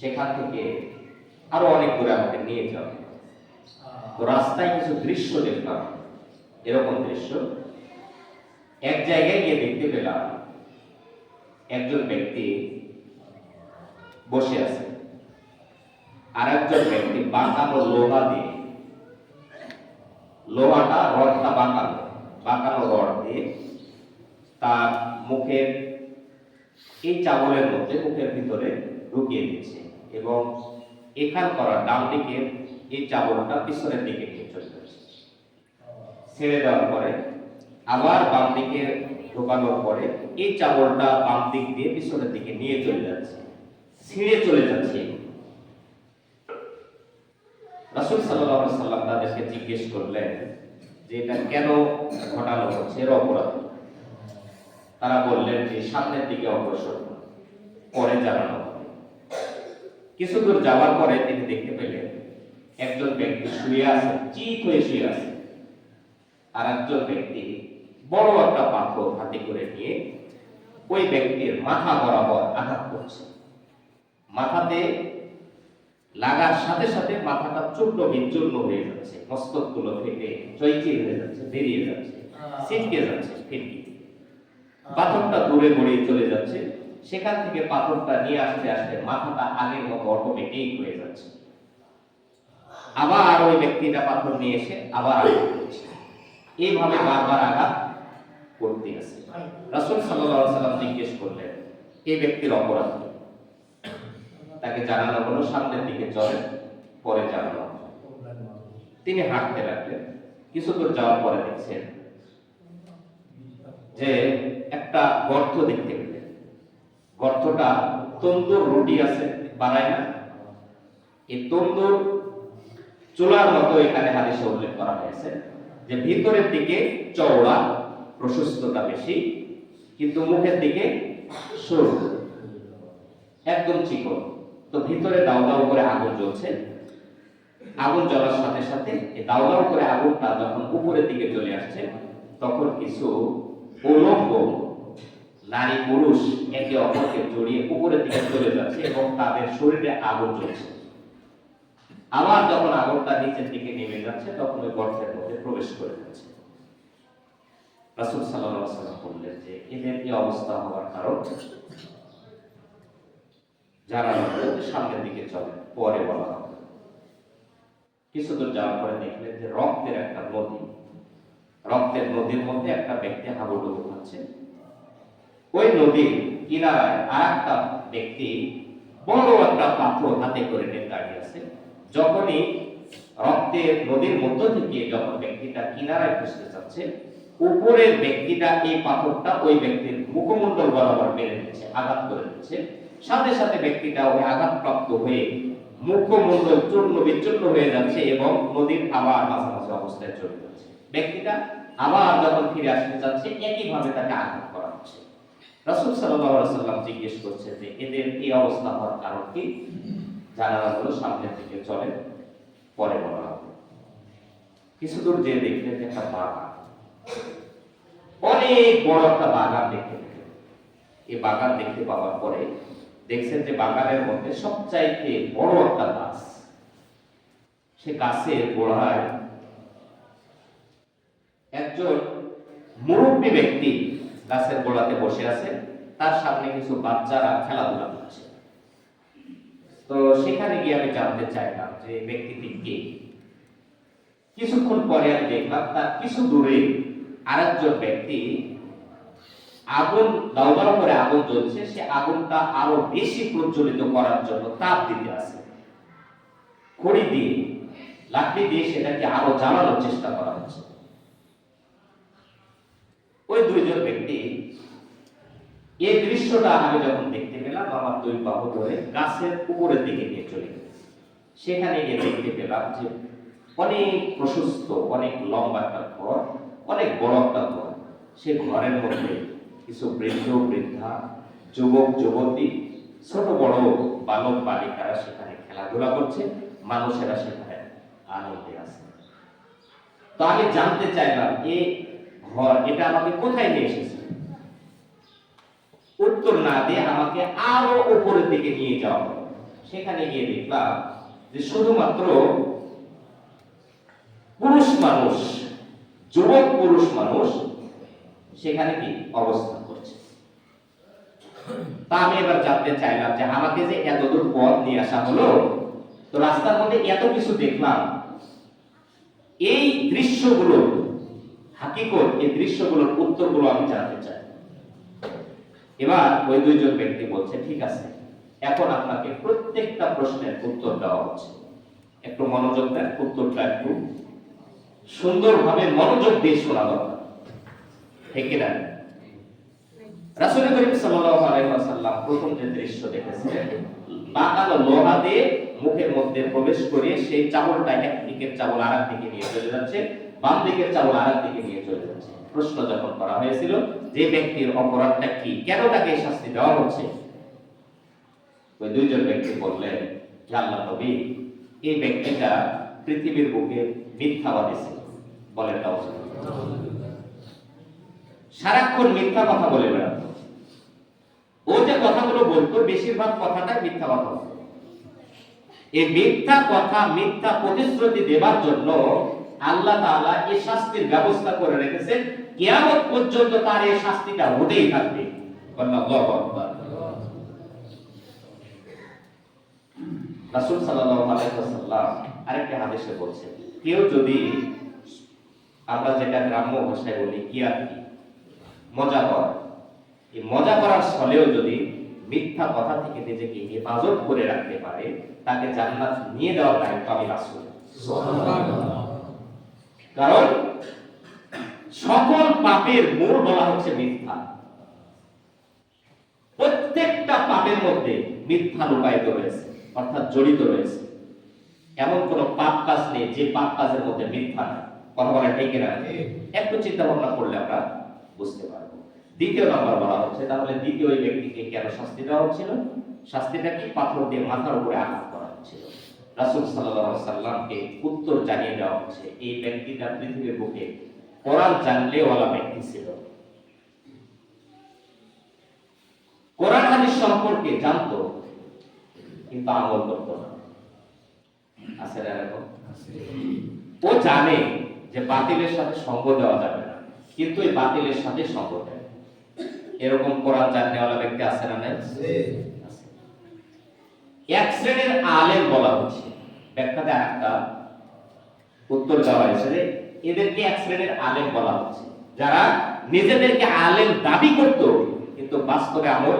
সেখান থেকে আরও অনেক দূরে আমাকে নিয়ে যাবে তো রাস্তায় কিছু দৃশ্য দেখলাম। এরকম দৃশ্য। এক জায়গায় গিয়ে দেখতে পেলাম একজন ব্যক্তি বসে আছে। আর একজন ব্যক্তি বাঁকানো লোহা দিয়ে, লোহাটা রডটা বাঁকানো বাঁকানো রড দিয়ে তার মুখের এই চাবলের মধ্যে মুখের ভিতরে ঢুকিয়ে দিচ্ছে। এবং এখান করা ডান দিকে এই চাবলটা পিছনের দিকে নিয়ে চলে যাচ্ছে ছেড়ে দেওয়ার পরে আবার বাম দিকে ঢোকানোর পরে এই চাবলটা বাম দিক দিয়ে পিছনের দিকে নিয়ে চলে যাচ্ছে, ছিঁড়ে চলে যাচ্ছে। রাসূল আলাইহি সাল্লাম তাদেরকে জিজ্ঞেস করলেন যে এটা কেন ঘটানো হচ্ছে? এর অপরাধ। তারা বললেন যে সামনের দিকে অগ্রসর, পরে জানানো কিছু দূর যাওয়ার পরে তিনি দেখতে পেলেন একজন ব্যক্তি শুয়ে আছে চিত হয়ে শুয়ে আছে। আর একজন ব্যক্তি বড় একটা পাথর হাতে করে নিয়ে ওই ব্যক্তির মাথা বরাবর আঘাত করছে। মাথাতে লাগার সাথে সাথে মাথাটা চূর্ণ বিচূর্ণ হয়ে যাচ্ছে মস্তকগুলো ফেটে চৈচির হয়ে যাচ্ছে বেরিয়ে যাচ্ছে ছিটকে যাচ্ছে পাথরটা দূরে গড়িয়ে চলে যাচ্ছে। সেখান থেকে পাথরটা নিয়ে আসতে আসতে মাথাটা আগের মতো অটোমেটিক হয়ে যাচ্ছে। আবার ওই ব্যক্তিটা পাথর নিয়ে এসে আবার আঘাত করছে। এইভাবে বারবার আঘাত করতে আছে। রাসূল আলাইহি সাল্লাম জিজ্ঞেস করলেন এই ব্যক্তির অপরাধ তাকে জানানো হলো, সামনের দিকে চলে, পরে জানানো তিনি হাঁটতে লাগলেন। কিছু দূর যাওয়ার পরে দেখছেন যে একটা গর্ত দেখতে গর্তটা তন্দুর রুটি আছে, বানায় না। এই তন্দুর চুলার মতো এখানে হাদিসে উল্লেখ করা হয়েছে যে ভিতরের দিকে চওড়া, প্রশস্ততা বেশি, কিন্তু মুখের দিকে সরু, একদম চিকন। তো ভিতরে দাউ দাউ করে আগুন জ্বলছে। আগুন জ্বলার সাথে সাথে এই দাউ দাউ করে আগুনটা যখন উপরের দিকে চলে আসছে, তখন কিছু উলম্ব নারী পুরুষ একে অপরকে জড়িয়ে উপরের দিকে চলে যাচ্ছে এবং তাদের শরীরে আগুন জ্বলছে। আবার যখন আগুনটা নিচের দিকে নেমে যাচ্ছে, তখন ওই গর্তের মধ্যে প্রবেশ করে যাচ্ছে। রাসূল ওয়াসাল্লাম বললেন যে, এদের এই অবস্থা হওয়ার কারণ যারা সামনের দিকে চলে, পরে বলা হবে। কিছু দূর যাওয়ার পরে দেখলেন যে রক্তের একটা নদী, রক্তের নদীর মধ্যে একটা ব্যক্তি হাবুডুবু খাচ্ছে। ওই নদীর কিনারায় আর একটা ব্যক্তি বড় একটা পাথর হাতে করে নিয়ে দাঁড়িয়ে আছে। যখনই রক্তের নদীর মধ্য থেকে যখন ব্যক্তিটা কিনারায় খুঁজতে যাচ্ছে, উপরের ব্যক্তিটা এই পাথরটা ওই ব্যক্তির মুখমণ্ডল বরাবর মেরে দিচ্ছে আঘাত করে দিচ্ছে সাথে সাথে ব্যক্তিটা ওই আঘাতপ্রাপ্ত হয়ে মুখমণ্ডল চূর্ণ বিচূর্ণ হয়ে যাচ্ছে এবং নদীর আবার মাঝামাঝি অবস্থায় চলে যাচ্ছে। ব্যক্তিটা আবার যখন ফিরে আসতে চাচ্ছে একইভাবে তাকে আঘাত করা হচ্ছে। রাসূল আলাইহি সাল্লাম জিজ্ঞেস করছে যে এদের এই অবস্থা হওয়ার কারণ কি? জানালা হলো সামনের দিকে চলে, পরে বলা হবে। কিছু দূর যে দেখলেন একটা বাগান। অনেক বড় একটা বাগান দেখতে পেলেন। এই বাগান দেখতে পাওয়ার পরে দেখছেন যে বাগানের মধ্যে সবচাইতে বড় একটা গাছ। সে গাছের গোড়ায় একজন মুরব্বী ব্যক্তি গাছের গোড়াতে বসে আছে, তার সামনে কিছু বাচ্চারা খেলাধুলা করছে। তো সেখানে গিয়ে আমি জানতে চাইলাম যে ব্যক্তিটি কে? কিছুক্ষণ পরে আমি দেখলাম তার কিছু দূরে আরেকজন ব্যক্তি আগুন দাউ দাউ করে আগুন জ্বলছে, সে আগুনটা আরও বেশি প্রজ্বলিত করার জন্য তাপ দিতে আছে। খড়ি দিয়ে, লাকড়ি দিয়ে সেটাকে আরও জ্বালানোর চেষ্টা করা হচ্ছে ওই দুইজন ব্যক্তি এই দৃশ্যটা আমি যখন দেখতে পেলাম, আমার দুই বাহু ধরে গাছের উপরের দিকে নিয়ে চলে গেছে সেখানে গিয়ে দেখতে পেলাম যে অনেক প্রশস্ত, অনেক লম্বা একটা ঘর, অনেক বড় একটা ঘর। সে ঘরের মধ্যে কিছু বৃদ্ধ, বৃদ্ধা, যুবক, যুবতী, ছোট বড় বালক, বালিকারা সেখানে খেলাধুলা করছে, মানুষেরা সেখানে আনন্দে আছে। তো আমি জানতে চাইলাম, এ ঘর, এটা আমাকে কোথায় নিয়ে এসেছে? উত্তর না দিয়ে আমাকে আরও উপরের দিকে নিয়ে হলো সেখানে গিয়ে দেখলাম যে শুধুমাত্র পুরুষ মানুষ, যুবক পুরুষ মানুষ সেখানে কি অবস্থান করছে? তা আমি এবার জানতে চাইলাম যে আমাকে যে এতদূর পথ নিয়ে আসা হলো, তো রাস্তার মধ্যে এত কিছু দেখলাম। এই দৃশ্যগুলো হাকিকত, এই দৃশ্যগুলোর উত্তরগুলো আমি জানতে চাই। এবার ওই দুইজন ব্যক্তি বলছে, ঠিক আছে, এখন আপনাকে প্রত্যেকটা প্রশ্নের উত্তর দেওয়া হচ্ছে। একটু মনোযোগ দেন, উত্তরটা একটু সুন্দরভাবে মনোযোগ দিয়ে শোনা দরকার। ঠিক কিনা? রাসূল করিম সাল্লাল্লাহু আলাইহি প্রথম যে দৃশ্য দেখেছিলেন বাঁকানো লোহা দিয়ে মুখের মধ্যে প্রবেশ করে সেই চাবলটা এক দিকের চাবল আরেক দিকে নিয়ে চলে যাচ্ছে। বাম দিকের আরেক দিকে নিয়ে চলে যাচ্ছে। প্রশ্ন যখন করা হয়েছিল, যে ব্যক্তির অপরাধটা কি? কেন তাকে শাস্তি দেওয়া হচ্ছে? ওই দুইজন ব্যক্তি বললেন আল্লাহ নবী, এই ব্যক্তিটা পৃথিবীর বুকে মিথ্যাবাদী ছিল। বলেন সারাক্ষণ মিথ্যা কথা বলে বেড়াতো। ও যে কথাগুলো বলতো, বেশিরভাগ কথাটা মিথ্যা কথা। এই মিথ্যা কথা, মিথ্যা প্রতিশ্রুতি দেবার জন্য আল্লাহ তাআলা এই শাস্তির ব্যবস্থা করে রেখেছেন। কিয়ামত পর্যন্ত তার এই শাস্তিটা হতেই থাকবে। আল্লাহু আকবার। রাসূল সাল্লাল্লাহু আলাইহি ওয়াসাল্লাম আরেকটা হাদিসে বলছেন কেউ যদি আমরা যেটা গ্রাম্য ভাষায় বলি কি মজা করা। এই মজা করার ফলেও যদি মিথ্যা কথা থেকে নিজেকে হেফাজত করে রাখতে পারে, তাকে জান্নাত নিয়ে দেওয়ার দায়িত্ব আমি রাসূল কারণ সকল পাপের মূল বলা হচ্ছে মিথ্যা। প্রত্যেকটা পাপের মধ্যে মিথ্যা লুকায়িত রয়েছে, অর্থাৎ জড়িত রয়েছে। এমন কোন পাপ কাজ নেই যে পাপ কাজের মধ্যে মিথ্যা নাই। কথা বলা ঠিক না একটু চিন্তা ভাবনা করলে আমরা বুঝতে পারব। দ্বিতীয় নম্বর বলা হচ্ছে, তাহলে দ্বিতীয় ওই ব্যক্তিকে কেন শাস্তি দেওয়া হচ্ছিল? শাস্তিটা কি? পাথর দিয়ে মাথার উপরে আঘাত করা হচ্ছিল। রাসূল আলাইহি সাল্লামকে উত্তর জানিয়ে দেওয়া হচ্ছে, এই ব্যক্তিটা পৃথিবীর বুকে কোরআন জানলে ওয়ালা ব্যক্তি ছিল। কোরআন হাদিস সম্পর্কে জানতো, কিন্তু আমল করতো না। আছে এরকম? ও জানে যে বাতিলের সাথে সঙ্গ দেওয়া যাবে না, কিন্তু এই বাতিলের সাথে সঙ্গ দেয়। এরকম কোরআন জাননেওয়ালা ব্যক্তি আছে না নাই। এক শ্রেণির আলেম বলা হচ্ছে। ব্যাখ্যাতে একটা উত্তর দেওয়া হয়েছে এদেরকে এক শ্রেণির আলেম বলা হচ্ছে। যারা নিজেদেরকে আলেম দাবি করত, কিন্তু বাস্তবে আমল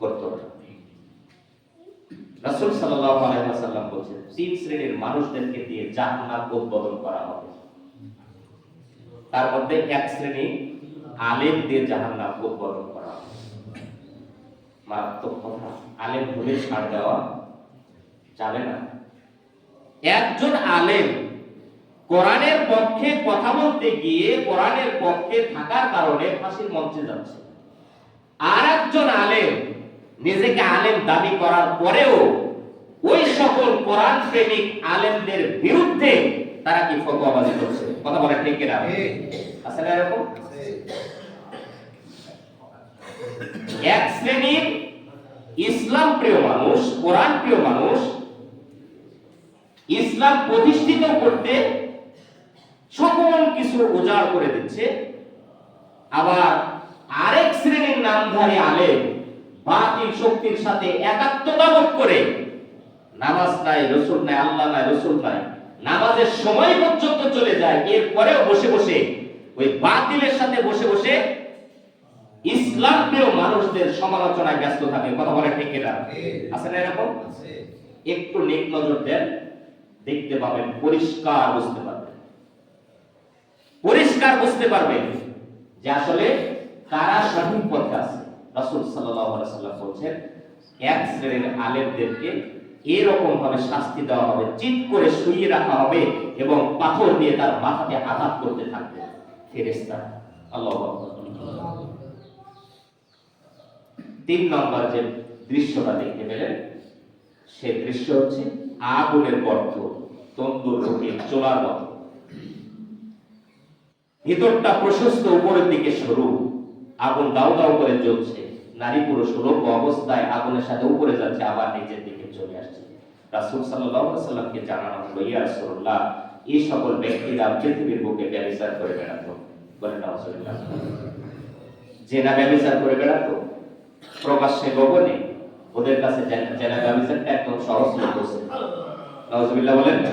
করত রাসূল সাল্লাল্লাহু আলাইহি ওয়াসাল্লাম বলেছেন, তিন শ্রেণির মানুষদেরকে দিয়ে জাহান্নাম উদ্বোধন করা হবে। তার মধ্যে এক শ্রেণি আলেম দিয়ে জাহান্নাম উদ্বোধন করা হবে। মারাত্মক কথা। আলেম ভুলে ছাড় দেওয়া যাবে না। একজন আলেম কোরআনের পক্ষে কথা বলতে গিয়ে কোরআনের পক্ষে থাকার কারণে ফাঁসির মঞ্চে যাচ্ছে। আর একজন আলেম নিজেকে আলেম দাবি করার পরেও ওই সকল কোরআন প্রেমিক আলেমদের বিরুদ্ধে তারা কি ফতোয়াবাজি করছে? কথা বলে ঠিক কিনা? না এরকম? এক শ্রেণির ইসলাম প্রিয় মানুষ, কোরআন প্রিয় মানুষ, ইসলাম প্রতিষ্ঠিত করতে সকল কিছু উজাড় করে দিচ্ছে। আবার আরেক শ্রেণির নামধারী আলেম বাতিল শক্তির সাথে একাত্মতা বোধ করে নামাজ নাই, রসুল নাই, আল্লাহ নাই, রসুল নাই, নামাজের সময় পর্যন্ত চলে যায়, এরপরেও বসে বসে, ওই বাতিলের সাথে বসে বসে ইসলাম প্রিয় মানুষদের সমালোচনায় ব্যস্ত থাকে। কথা বলে ঠিক কিনা? আছে না এরকম? একটু নেক নজর দেন দেখতে পাবেন পরিষ্কার বুঝতে পারবেন। পরিষ্কার বুঝতে পারবেন যে আসলে কারা সঠিক পথে আছে। রাসূল সাল্লাল্লাহু আলাইহি সাল্লাম বলছেন এক শ্রেণির আলেমদেরকে এরকম ভাবে শাস্তি দেওয়া হবে চিত করে শুয়ে রাখা হবে এবং পাথর দিয়ে তার মাথাতে আঘাত করতে থাকবে। ফেরেশতা আল্লাহ তিন নম্বর যে দৃশ্যটা দেখতে পেলেন, সে দৃশ্য হচ্ছে আগুনের গর্ত, তন্দুর রোগী চোলার মতো। ভিতরটা প্রশস্ত, উপরের দিকে সরু। আগুন দাও দাও করে জ্বলছে। নারী পুরুষ উলঙ্গ অবস্থায় আগুনের সাথে উপরে যাচ্ছে, আবার নিজের দিকে চলে আসছে। রাসূল সাল্লামকে জানানো হলো, ইয়া এই সকল ব্যক্তিরা পৃথিবীর বুকে ব্যবচার করে বেড়াতো। বলেন, নাউজুবিল্লাহ। জেনা ব্যবচার করে বেড়াতো প্রকাশ্যে গোপনে ওদের কাছে জেনা- জেনা একদম সহজ হচ্ছে নাউজুবিল্লাহ বলেন,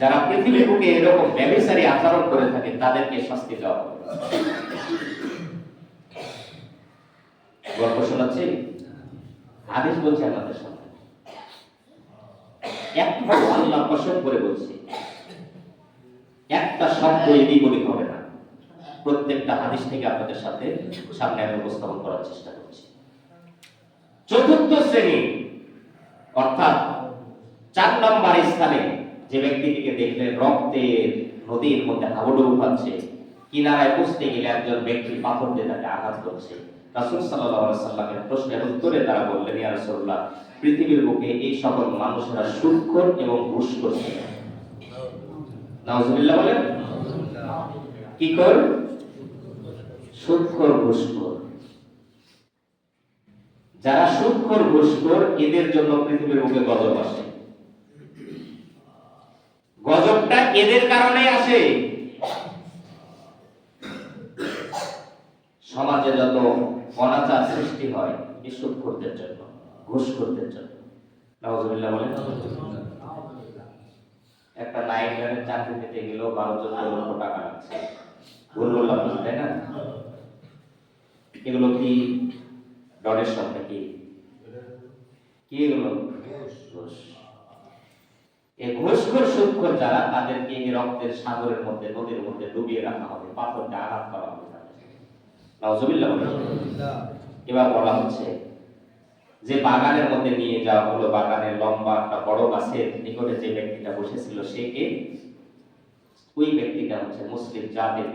যারা পৃথিবীর বুকে এরকম ব্যবচারী আচরণ করে থাকে, তাদেরকে শাস্তি দেওয়া গল্প শোনাচ্ছি। হাদিস বলছে আমাদের সামনে। একটা আল্লাহ কসম করে বলছি, একটা শব্দ এদিক ওদিক হবে না। প্রত্যেকটা হাদিস থেকে আপনাদের সাথে সামনে আমি উপস্থাপন করার চেষ্টা করছি। চতুর্থ শ্রেণি, অর্থাৎ চার নম্বর স্থানে যে ব্যক্তিটিকে দেখলে রক্তের নদীর মধ্যে হাবুডুবু খাচ্ছে কিনারায় বসতে গেলে একজন ব্যক্তি পাথর দিয়ে তাকে আঘাত করছে। রাসূল আলাইহি সাল্লামের প্রশ্নের উত্তরে তারা বললেন, ইয়া রাসূলুল্লাহ, পৃথিবীর বুকে এই সকল মানুষেরা সুদখোর এবং ঘুষখোর ছিল। নাউজুবিল্লাহ বলেন। কি কর? সুদখোর ঘুষখোর। যারা সুদখোর ঘুষখোর, এদের জন্য পৃথিবীর বুকে গজব আসে। গজবটা এদের কারণে আসে। সমাজে যত অনাচার সৃষ্টি হয়, এই সুদখোরদের জন্য, ঘুষখোরদের জন্য। নাউজুবিল্লাহ বলেন। একটা নাইট চাকরি পেতে গেলেও বারো চোদ্দ লক্ষ টাকা লাগছে। ভুল বললাম তাই না? এগুলো কি ডোনেশন নাকি কি? এগুলো? ঘুষ এই ঘুষখোর সুদখোর যারা তাদেরকে এই রক্তের সাগরের মধ্যে, নদীর মধ্যে ডুবিয়ে রাখা হবে পাথর দিয়ে আঘাত করা হবে বলেন। এবার বলা হচ্ছে যে বাগানের মধ্যে নিয়ে যাওয়া হলো বাগানের লম্বা একটা বড় গাছের নিকটে যে ব্যক্তিটা বসেছিল, সে কে? ওই ব্যক্তিটা হচ্ছে মুসলিম জাতির